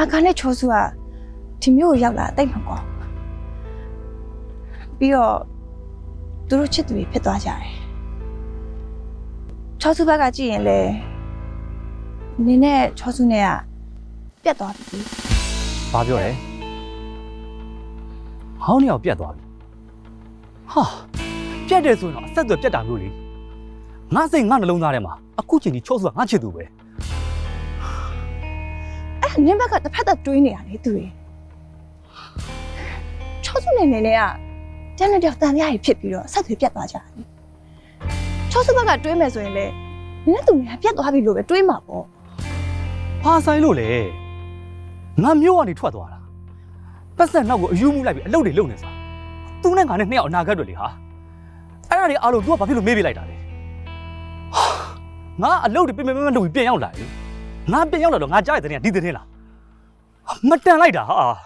အာကာနဲ့ချောစုကဒီမျိုးကိုရောက်လာတိတ်မကောင်းပြီးတော့သူတို့ချစ်သူတွေဖြစ်သွားကြတယ်ချောစုဘက်ကကြည့်ရင်လေနင်းနဲ့ချောစုနဲ့ကပြတ်သွားပြီဘာပြောလဲဟောင်းနေအောင်ပြတ်သွားပြီဟာပြတ်တယ်ဆိုရင်တော့အဆက်အသွယ်ပြတ်တာမျိုးလေငါစိတ်ငါနှလုံးသားထဲမှာအခုချိန်ဒီချောဆူကငါချစ်သူပဲအဲ့ဒါ နင်းဘက်ကတစ်ဖက်သက်တွေးနေတာလေသူတွေချောစုနဲ့နင်းနဲ့ကတန်းနဲ့တယောက်တန်ရည်ဖြစ်ပြီးတော့ဆက်သွေးပြတ်သွားကြတယ်ချောစုဘက်ကတွေးမယ်ဆိုရင်လေနင်းနဲ့သူတွေကပြတ်သွားပြီလို့ပဲတွေးမှာပေါ့ဘာဆိုင်လို့လဲငါမျိုးကနေထွက်သွားတာပတ်စံနောက်ကိုအယူမှုလိုက်ပြီးအလုပ်တွေလုပ်နေစားသူနဲ့ငါနဲ့နှစ်ယောက်အနာဂတ်တွေလေဟာအဲ့ဒါတွေအားလုံး तू ကဘာဖြစ်လို့မေးပြလိုက်တာလဲဟာငါအလုပ်တွေပြင်ပြင်မမလုပ်ပြီးပြန်ရောက်လာလေ ငါပြန်ရောက်လာတော့ငါကြားရတဲ့တဲ့ကဒီတဲ့လားမတန်လိုက်တာဟာ